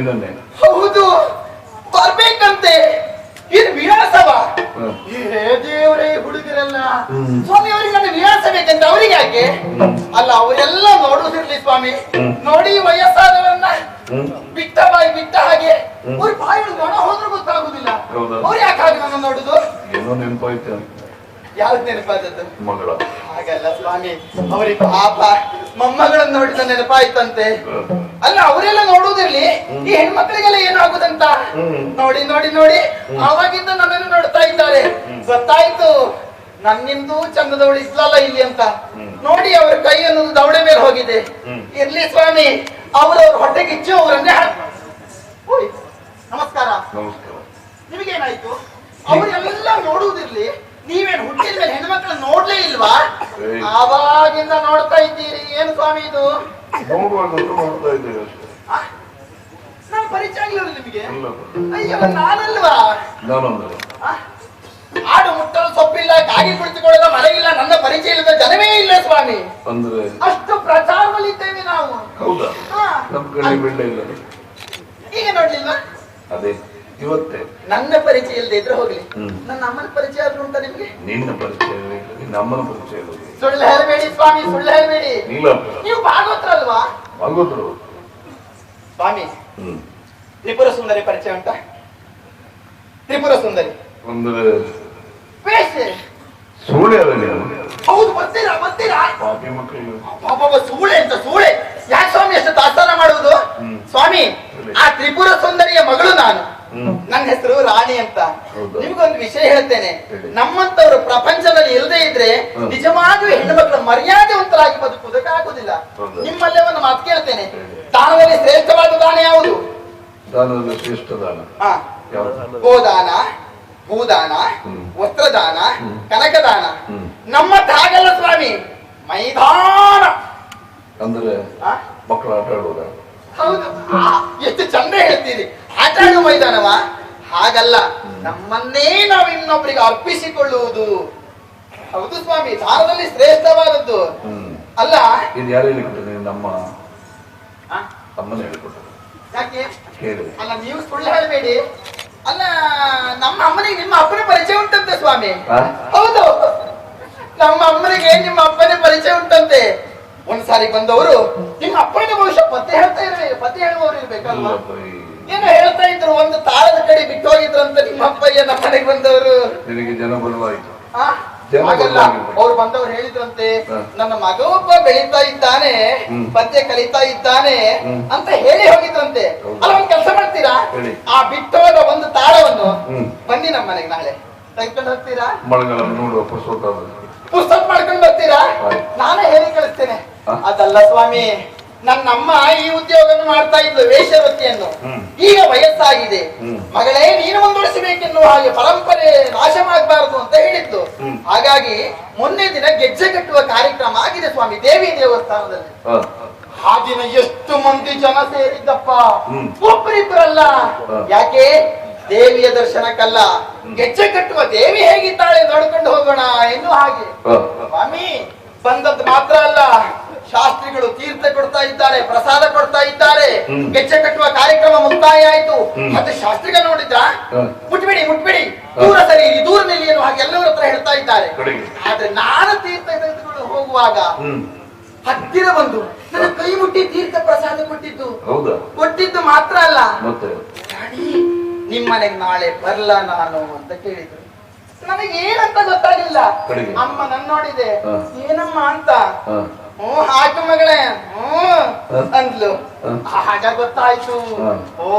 ಇದ್ದಾರೆ ನಿನ್ನೆ ಹೌದು ಬರ್ಬೇಕಂತೆ. ಇದು ವಿಳಾಸವ. ಏ ದೇವರೇ ಹುಡುಗರೆಲ್ಲ. ಸ್ವಾಮಿ ಅವರಿಗೆ ನನ್ನ ವಿಳಾಸ ಬೇಕಂತ ಅವರಿಗೆ ಯಾಕೆ ಅಲ್ಲ ಅವರೆಲ್ಲ ನೋಡುದಿರ್ಲಿ ಸ್ವಾಮಿ. ನೋಡಿ ವಯಸ್ಸಾದವರನ್ನ ಬಿಟ್ಟ ಬಾಯಿ ಬಿಟ್ಟ ಹಾಗೆ. ಅವ್ರ ಬಾಯಿ ಒಣ ಹೋದ್ರೂ ಗೊತ್ತಾಗುದಿಲ್ಲ? ಅವ್ರು ಯಾಕೆ ಹಾಗೆ ನನ್ನ ನೋಡುದು? ಏನೋ ನೆನಪಾಯ್ತು. ಯಾವ್ದು ನೆನಪಾದದ್ದು? ಮಗಳ. ಹಾಗಲ್ಲ ಸ್ವಾಮಿ. ಅವರಿಗೆ ಪಾಪ. ಮೊಮ್ಮಗಳನ್ನ ನೋಡಿದ ನೆನಪಾಯ್ತಂತೆ. ಅಲ್ಲ ಅವರೆಲ್ಲ ನೋಡುವುದಿರ್ಲಿ? ಈ ಹೆಣ್ಮಕ್ಳಿಗೆಲ್ಲ ಏನಾಗುದಂತ. ನೋಡಿ ನೋಡಿ ನೋಡಿ. ಅವಾಗಿಂದ ನನ್ನನ್ನು ನೋಡ್ತಾ ಇದ್ದಾರೆ. ಗೊತ್ತಾಯ್ತು. ನನ್ನಿಂದು ಚಂದದವಳು ಇದ್ಲಲ್ಲ ಇಲ್ಲಿ ಅಂತ. ನೋಡಿ ಅವರ ಕೈ ಅನ್ನೋದು ದವಡೆ ಮೇಲೆ ಹೋಗಿದೆ. ಇರ್ಲಿ ಸ್ವಾಮಿ. ಅವರವ್ರ ಹೊಟ್ಟೆಗಿಚ್ಚು ಅವರನ್ನೇ ನಮಸ್ಕಾರ. ನಿಮಗೇನಾಯ್ತು? ಅವರೆಲ್ಲ ನೋಡುವುದಿರ್ಲಿ? ನೀವೇನು ಹುಟ್ಟಿದ ಮೇಲೆ ಹೆಣ್ಮಕ್ಳು ನೋಡ್ಲೇ ಇಲ್ವಾ. ಆವಾಗಿಂದ ನೋಡ್ತಾ ಇದ್ದೀರಿ. ಏನು ಸ್ವಾಮಿ ಇದು? ನೋಡುವಾಗಂತೂ ನೋಡ್ತಾ ಇದ್ದೇವೆ ಅಷ್ಟೇ. ನಾನು ಪರಿಚಯ ಆಗಿಲ್ಲ ನಿಮಗೆ. ಅಯ್ಯೋ ನಾನಲ್ವಾ? ಆಡು ಮುಟ್ಟಲು ಸೊಪ್ಪಿಲ್ಲ ಕಾಗಿ ಕುಳಿತುಕೊಳ್ಳಲ್ಲ ಮನೆಗಿಲ್ಲ ನನ್ನ ಪರಿಚಯ ಇಲ್ಲದ ಜನವೇ ಇಲ್ಲ ಸ್ವಾಮಿ. ಅಂದ್ರೆ? ಅಷ್ಟು ಪ್ರಚಾರದಲ್ಲಿದ್ದೇವೆ ನಾವು. ಹೌದಾ. ನಮ್ ಕಡೆ ಇಲ್ಲ. ಈಗ ನೋಡ್ಲಿಲ್ವಾ? ಅದೇ ಇವತ್ತೇ. ನನ್ನ ಪರಿಚಯ ಇಲ್ಲದೆ ಇದ್ರೆ ಹೋಗ್ಲಿ. ನನ್ನ ಅಮ್ಮನ ಪರಿಚಯ ಆದ್ರೂ ಉಂಟಾ ನಿಮ್ಗೆ? ನಿನ್ನ ಪರಿಚಯ ನಿನ್ನ ಅಮ್ಮನ ಪರಿಚಯ ಸುಳ್ಳು ಹೇಳಬೇಡಿ ಸ್ವಾಮಿ ಸುಳ್ಳು ಹೇಳಬೇಡಿ ನೀವು ಭಾಗವತ್ರ ಅಲ್ವಾ? ಆಗೋದ್ರು ಸ್ವಾಮಿ ತ್ರಿಪುರ ಸುಂದರಿ ಪರಿಚಯ ಉಂಟಾ? ತ್ರಿಪುರ ಸುಂದರಿ. ಒಂದು ಸೂಳೆ ಹೌದು ಬರ್ತೀರಾ ಬರ್ತೀರಾ? ಪಾಪಿ ಸೂಳೆ ಅಂತ ಸೂಳೆ. ಯಾಕೆ ಸ್ವಾಮಿ ಅಷ್ಟು ದಾಸ್ತಾನ ಮಾಡುವುದು? ಸ್ವಾಮಿ ಆ ತ್ರಿಪುರ ಸುಂದರಿಯ ಮಗಳು ನಾನು. ಹೆಸರು ರಾಣಿ ಅಂತ? ನಿಮ್ಗೊಂದು ವಿಷಯ ಹೇಳ್ತೇನೆ. ಹೇಳಿ. ನಮ್ಮಂತವ್ರು ಪ್ರಪಂಚದಲ್ಲಿ ಇಲ್ಲದೆ ಇದ್ರೆ. ನಿಜವಾಗಿಯೂ ಹೆಣ್ಣು ಮಕ್ಕಳ ಮರ್ಯಾದೆವಂತರಾಗಿ ಬದುಕುವುದಕ್ಕೆ ಆಗುದಿಲ್ಲ ನಿಮ್ಮಲ್ಲೇ ಒಂದು ಮಾತು ಕೇಳ್ತೇನೆ. ದಾನದಲ್ಲಿ ಶ್ರೇಷ್ಠವಾದ ದಾನ ಯಾವುದು? ದಾನದಲ್ಲಿ ಶ್ರೇಷ್ಠ ದಾನ. ಗೋದಾನ ಭೂದಾನ. ವಸ್ತ್ರದಾನ. ಕನಕದಾನ. ನಮ್ಮ ತಾಗಲ್ಲ ಹಾಗಲ್ಲ ಸ್ವಾಮಿ. ಮೈದಾನ. ಅಂದ್ರೆ ಮಕ್ಕಳು ಆಟ ಆಡುವುದ ಹೌದು. ಎಷ್ಟು ಚಂದ ಹೇಳ್ತೀರಿ. ಆಟ ಆಡುವ ಮೈದಾನವ? ಹಾಗಲ್ಲ. ನಮ್ಮನ್ನೇ ನಾವು ಇನ್ನೊಬ್ಬರಿಗೆ ಅರ್ಪಿಸಿಕೊಳ್ಳುವುದು. ಹೌದು ಸ್ವಾಮಿ ದಾನದಲ್ಲಿ ಶ್ರೇಷ್ಠವಾದದ್ದು. ಅಲ್ಲ? ಇದು ಯಾರು ಹೇಳಿಕೊಟ್ಟರು ನಮ್ಮ ಅಮ್ಮನ ಹೇಳಿಕೊಟ್ಟರು ಯಾಕೆ? ಅಲ್ಲ ನೀವು ಸುಳ್ಳು ಹೇಳಬೇಡಿ. ಅಲ್ಲ ನಮ್ಮ ಅಮ್ಮನಿಗೆ ನಿಮ್ಮ ಅಪ್ಪನ ಪರಿಚಯ ಉಂಟಂತೆ ಸ್ವಾಮಿ? ಹೌದು. ನಮ್ಮ ಅಮ್ಮನಿಗೆ ನಿಮ್ಮ ಅಪ್ಪನ ಪರಿಚಯ ಉಂಟಂತೆ. ಒಂದ್ಸಾರಿ ಬಂದವರು ನಿಮ್ಮ ಅಪ್ಪನ ಭವಿಷ್ಯ ಪತ್ತೆ ಹೇಳ್ತಾ ಇರ್ಬೇಕು ಪತ್ತೆ ಹೇಳುವವರು ಇರ್ಬೇಕಲ್ವಾ? ಏನೋ ಹೇಳ್ತಾ ಇದ್ರು ಒಂದು ತಾಳದ ಕಡೆ ಬಿಟ್ಟು ಅಂತ ನಿಮ್ಮ ಅಪ್ಪಯ್ಯ ನಮ್ಮ ಮನೆಗೆ ಬಂದವರು. ನಿನಗೆ ಜನ ಬಲವಾಯಿತು? ಹಾಗಲ್ಲ ಅವ್ರು ಬಂದವರು ಹೇಳಿದ್ರಂತೆ ನನ್ನ ಮಗ ಒಬ್ಬ ಬೆಳೀತಾ ಇದ್ದಾನೆ. ಪದ್ಯ ಕಲಿತಾ ಇದ್ದಾನೆ ಅಂತ ಹೇಳಿ ಹೋಗಿದ್ರಂತೆ. ಅಲ್ಲ ಒಂದ್ ಕೆಲಸ ಮಾಡ್ತೀರಾ. ಆ ಬಿಟ್ಟೋದ ಒಂದು ತಾಳವನ್ನು. ಬನ್ನಿ ನಮ್ಮ ಮನೆಗೆ ನಾಳೆ. ತೆಗೆದುಕೊಂಡು ಹೋಗ್ತೀರಾ? ನೋಡುವ ಪುಸ್ತಕ ಪುಸ್ತಕ ಮಾಡ್ಕೊಂಡು ಬರ್ತೀರಾ. ನಾನೇ ಹೇಳಿ ಕಳಿಸ್ತೇನೆ. ಅದಲ್ಲ ಸ್ವಾಮಿ ನನ್ನಮ್ಮ ಈ ಉದ್ಯೋಗವನ್ನು ಮಾಡ್ತಾ ಇದ್ಲು ವೇಷವೃತ್ತಿಯನ್ನು. ಈಗ ವಯಸ್ಸಾಗಿದೆ. ಮಗಳೇ ನೀನು ಮುಂದುವರಿಸಬೇಕೆನ್ನುವ ಹಾಗೆ ಪರಂಪರೆ ನಾಶವಾಗಬಾರದು ಅಂತ ಹೇಳಿದ್ದು. ಹಾಗಾಗಿ ಮೊನ್ನೆ ದಿನ ಗೆಜ್ಜೆ ಕಟ್ಟುವ ಕಾರ್ಯಕ್ರಮ ಆಗಿದೆ ಸ್ವಾಮಿ ದೇವಿ ದೇವಸ್ಥಾನದಲ್ಲಿ. ಆ ದಿನ ಎಷ್ಟು ಮಂದಿ ಜನ ಸೇರಿದ್ದಪ್ಪ. ಒಬ್ಬರಿಬ್ಬರಲ್ಲ. ಯಾಕೆ? ದೇವಿಯ ದರ್ಶನಕ್ಕಲ್ಲ. ಗೆಜ್ಜೆ ಕಟ್ಟುವ ದೇವಿ ಹೇಗಿದ್ದಾಳೆ ನೋಡ್ಕೊಂಡು ಹೋಗೋಣ ಎನ್ನುವ ಹಾಗೆ. ಸ್ವಾಮಿ ಬಂದದ್ದು ಮಾತ್ರ ಅಲ್ಲ. ಶಾಸ್ತ್ರಿಗಳು ತೀರ್ಥ ಕೊಡ್ತಾ ಇದ್ದಾರೆ ಪ್ರಸಾದ ಕೊಡ್ತಾ ಇದ್ದಾರೆ. ಗೆಜ್ಜೆ ಕಟ್ಟುವ ಕಾರ್ಯಕ್ರಮ ಮುಕ್ತಾಯ ಆಯ್ತು. ಮತ್ತೆ ಶಾಸ್ತ್ರಿಗಳು ನೋಡಿದ್ರ. ಮುಟ್ಬಿಡಿ ಮುಟ್ಬಿಡಿ. ದೂರ ಸರಿ ದೂರ ನಿಲ್ಲಿ ಎನ್ನುವ ಹಾಗೆ ಎಲ್ಲರ ಹತ್ರ ಹೇಳ್ತಾ ಇದ್ದಾರೆ. ಆದ್ರೆ ನಾನು ತೀರ್ಥ ತೆಗೆದುಕೊಂಡು ಹೋಗುವಾಗ ಹತ್ತಿರ ಬಂದು ನನ್ನ ಕೈ ಮುಟ್ಟಿ ತೀರ್ಥ ಪ್ರಸಾದ ಕೊಟ್ಟಿದ್ದು. ಕೊಟ್ಟಿದ್ದು ಮಾತ್ರ ಅಲ್ಲ. ನಿಮ್ಮನೆಗೆ ನಾಳೆ ಬರ್ಲ ನಾನು ಅಂತ ಕೇಳಿದ್ರು. ನನಗೆ ಏನಂತ ಗೊತ್ತಾಗಿಲ್ಲ. ಅಮ್ಮ ನನ್ನ ನೋಡಿದೆ ಏನಮ್ಮ ಅಂತ. ಹ್ಞೂ ಹಾಕು ಮಗಳೇ. ಹ್ಮ್ ಹ. ಅಂದ್ಲು. ಗೊತ್ತಾಯಿತು ಆಗ ಗೊತ್ತಾಯ್ತು. ಓ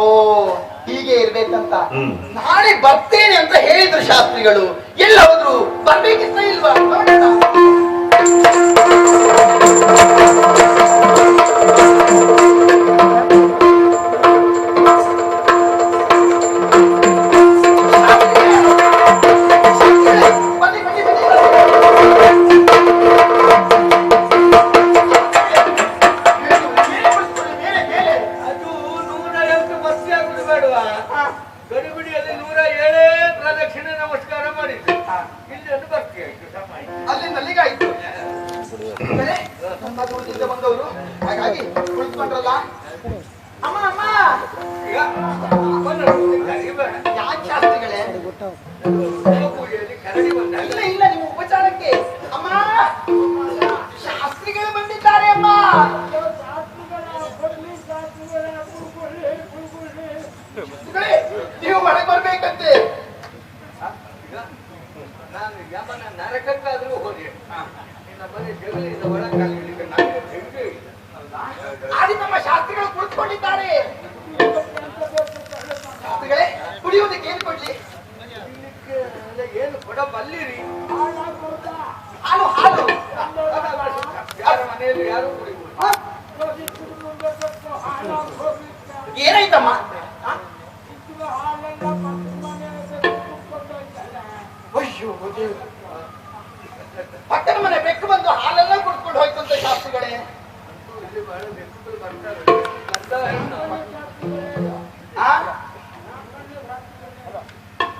ಹೀಗೆ ಇರ್ಬೇಕಂತ. ನಾಳೆ ಬರ್ತೇನೆ ಅಂತ ಹೇಳಿದ್ರು ಶಾಸ್ತ್ರಿಗಳು. ಎಲ್ಲ ಹೋದ್ರು? ಬರ್ಬೇಕಿತ್ತ ಇಲ್ವಾ? ಏನಾಯ್ತಮ್ಮ? ಅಯ್ಯೋ ಪಕ್ಕದ ಮನೆ ಬೆಕ್ಕು ಬಂದು ಹಾಲೆಲ್ಲ ಕುಡ್ಕೊಂಡು ಹೋಯ್ತಂತ ಶಾಸ್ತ್ರಿಗಳೇ?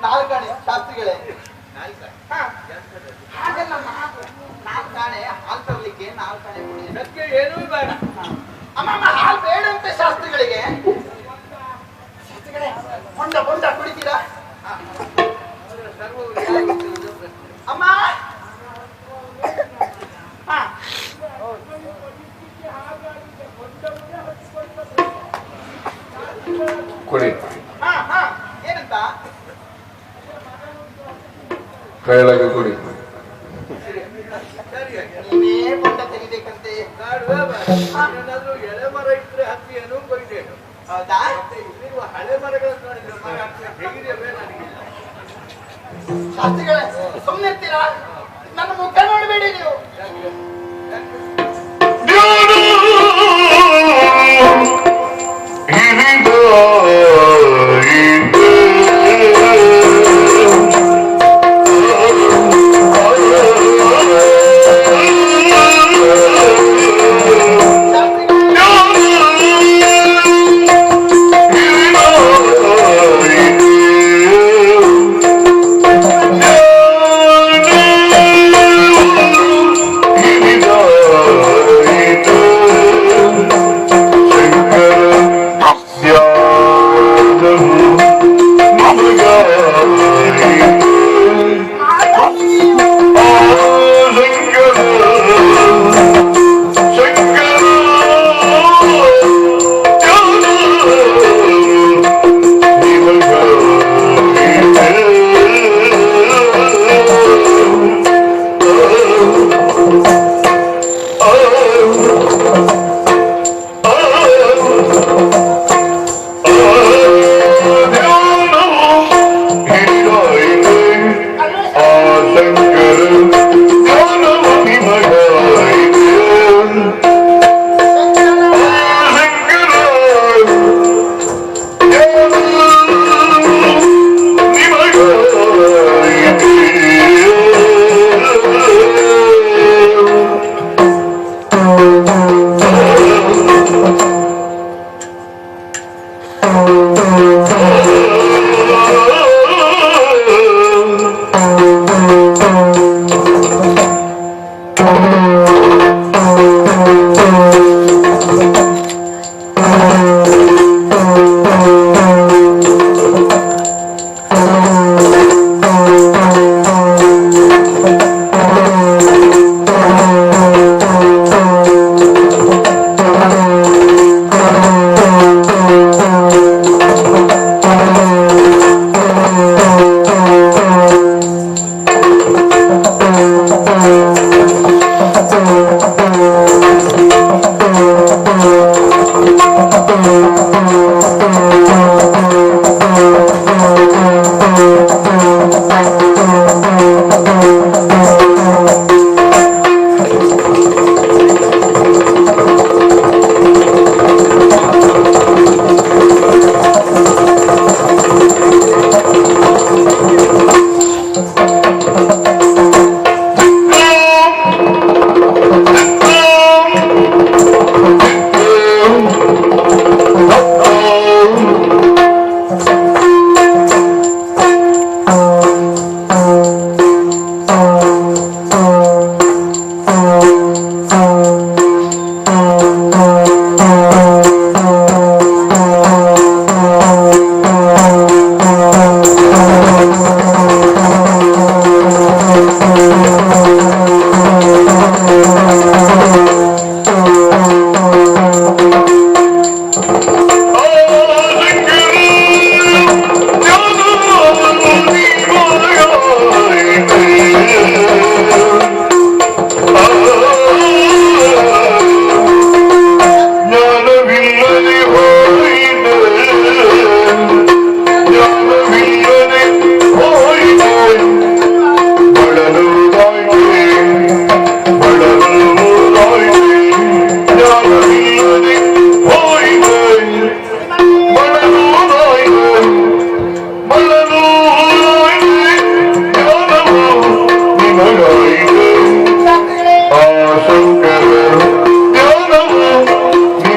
ನಾಲ್ಕಣೆ ಶಾಸ್ತ್ರಿಗಳೇ. ಹಾಗಲ್ಲ ನಾಲ್ಕಾಣೆ ಹಾಲು ತರ್ಲಿಕ್ಕೆ ನಾಲ್ಕಾಣೆ ಏನೂ ಬೇಡ. ಅಮ್ಮ ಹಾಲ್ ಬೇಡ ಬೇಡಂತೆ ಶಾಸ್ತ್ರಿಗಳಿಗೆ. ಶಾಸ್ತ್ರಿಗಳೇ ಸುಮ್ಮನೆ ಇರ್ತೀರಾ ನನ್ನ ಮುಖ ನೋಡಬೇಡಿ ನೀವು?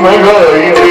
my life.